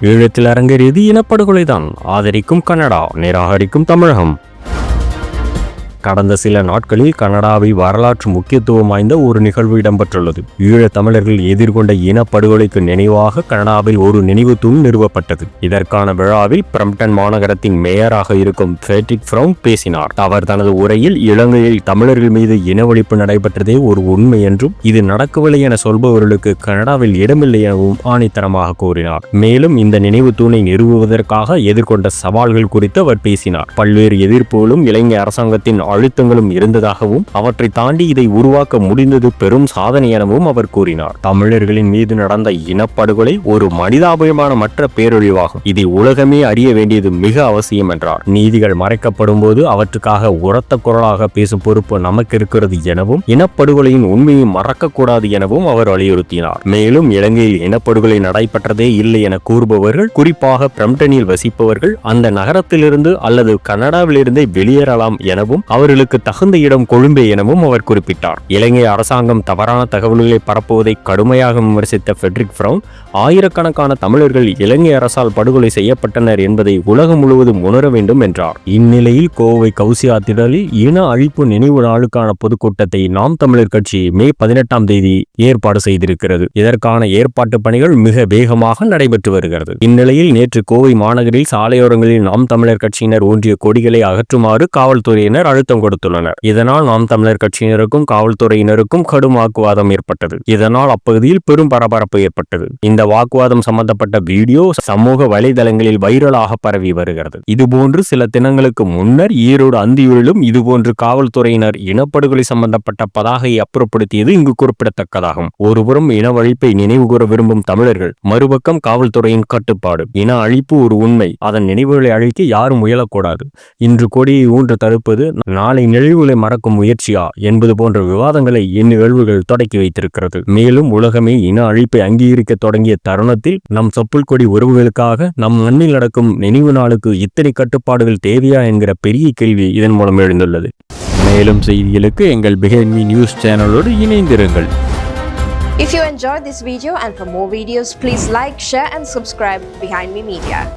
ஈழத்தில் அரங்கேறியது இனப்படுகொலைதான். ஆதரிக்கும் கனடா நிராகரிக்கும் தமிழகம். கடந்த சில நாட்களில் கனடாவில் வரலாற்று முக்கியத்துவம் வாய்ந்த ஒரு நிகழ்வு இடம்பெற்றுள்ளது. ஈழத் தமிழர்கள் எதிர்கொண்ட இனப்படுகொலைக்கு நினைவாக கனடாவில் ஒரு நினைவு தூண் நிறுவப்பட்டது. இதற்கான விழாவில் பிரம்டன் மாநகரத்தின் மேயராக இருக்கும் ஃபேட்ரிக் ஃப்ரௌன் பேசினார். அவர் தனது உரையில் இலங்கையில் தமிழர்கள் மீது இனவழிப்பு நடைபெற்றதே ஒரு உண்மை என்றும் இது நடக்கவில்லை என சொல்பவர்களுக்கு கனடாவில் இடமில்லை எனவும் ஆணித்தனமாக கூறினார். மேலும் இந்த நினைவு தூணை நிறுவுவதற்காக எதிர்கொண்ட சவால்கள் குறித்து அவர் பேசினார். பல்வேறு எதிர்ப்புகளும் இலங்கை அரசாங்கத்தின் அழுத்தங்களும் இருந்ததாகவும் அவற்றை தாண்டி இதை உருவாக்க முடிந்தது பெரும் சாதனை எனவும் அவர் கூறினார். தமிழர்களின் மீது நடந்த இனப்படுகொலை ஒரு மனிதாபிமான மற்ற பேரழிவாகும். இதை உலகமே அறிய வேண்டியது மிக அவசியம் என்றார். நீதிகள் மறைக்கப்படும் போது அவற்றுக்காக உரத்த குரலாக பேசும் பொறுப்பு நமக்கு இருக்கிறது எனவும் இனப்படுகொலையின் உண்மையை மறக்கக்கூடாது எனவும் அவர் வலியுறுத்தினார். மேலும் இலங்கையில் இனப்படுகொலை நடைபெற்றதே இல்லை என கூறுபவர்கள் குறிப்பாக பிரம்டனில் வசிப்பவர்கள் அந்த நகரத்திலிருந்து அல்லது கனடாவிலிருந்தே வெளியேறலாம் எனவும் அவர் அவர்களுக்கு தகுந்த இடம் கொழும்பே எனவும் அவர் குறிப்பிட்டார். இலங்கை அரசாங்கம் தவறான தகவல்களை பரப்புவதை கடுமையாக விமர்சித்த ஃபெட்ரிக் ஃப்ரவுன் ஆயிரக்கணக்கான தமிழர்கள் இலங்கை அரசால் படுகொலை செய்யப்பட்டனர் என்பதை உலகம் முழுவதும் உணர வேண்டும் என்றார். இந்நிலையில் கோவை கவுசியா திடலில் இன அழிப்பு நினைவு நாளுக்கான பொதுக்கூட்டத்தை நாம் தமிழர் கட்சி மே பதினெட்டாம் தேதி ஏற்பாடு செய்திருக்கிறது. இதற்கான ஏற்பாட்டு பணிகள் மிக வேகமாக நடைபெற்று வருகிறது. இந்நிலையில் நேற்று கோவை மாநகரில் சாலையோரங்களில் நாம் தமிழர் கட்சியினர் ஊன்றிய கொடிகளை அகற்றுமாறு காவல்துறையினர் அழுத்தம் கொடுத்துள்ளனர். இதனால் நாம் தமிழர் கட்சியினருக்கும் காவல்துறையினருக்கும் கடும் வாக்குவாதம் ஏற்பட்டது. இதனால் அப்பகுதியில் பெரும் பரபரப்பு ஏற்பட்டது. இந்த வாக்குவாதம் சம்பந்தப்பட்ட வீடியோ சமூக வலைதளங்களில் வைரலாக பரவி வருகிறது. இதுபோன்று சில தினங்களுக்கு முன்னர் ஈரோடு அந்தியூரிலும் இதுபோன்று காவல்துறையினர் இனப்படுகொலை சம்பந்தப்பட்ட பதாகையை அப்புறப்படுத்தியது இங்கு குறிப்பிடத்தக்கதாகும். ஒருபுறம் இன அழிப்பை நினைவுகூர விரும்பும் தமிழர்கள் மறுபக்கம் காவல்துறையின் கட்டுப்பாடு. இன அழிப்பு ஒரு உண்மை. அதன் நினைவுகளை அழிக்க யாரும் முயலக்கூடாது. இன்று கொடியை ஊன்று தடுப்பது நாளை நினைவுகளை மறக்கும் முயற்சியா என்பது போன்ற விவாதங்களை இந்நிகழ்வுகள் தொடக்கி வைத்திருக்கிறது. மேலும் உலகமே இன அழிப்பை அங்கீகரிக்க தொடங்கிய தருணத்தில் நம் சொப்புள் கொடி உறவுகளுக்காக நம் மண்ணில் நடக்கும் நினைவு நாளுக்கு இத்தனை கட்டுப்பாடுகள் தேவையா என்கிற பெரிய கேள்வி இதன் மூலம் எழுந்துள்ளது. மேலும் செய்திகளுக்கு எங்கள் பிஹைண்ட் மீ நியூஸ் சேனலோடு இணைந்திருங்கள். If you enjoyed this video and for more videos, please like, share and subscribe Behind Me Media.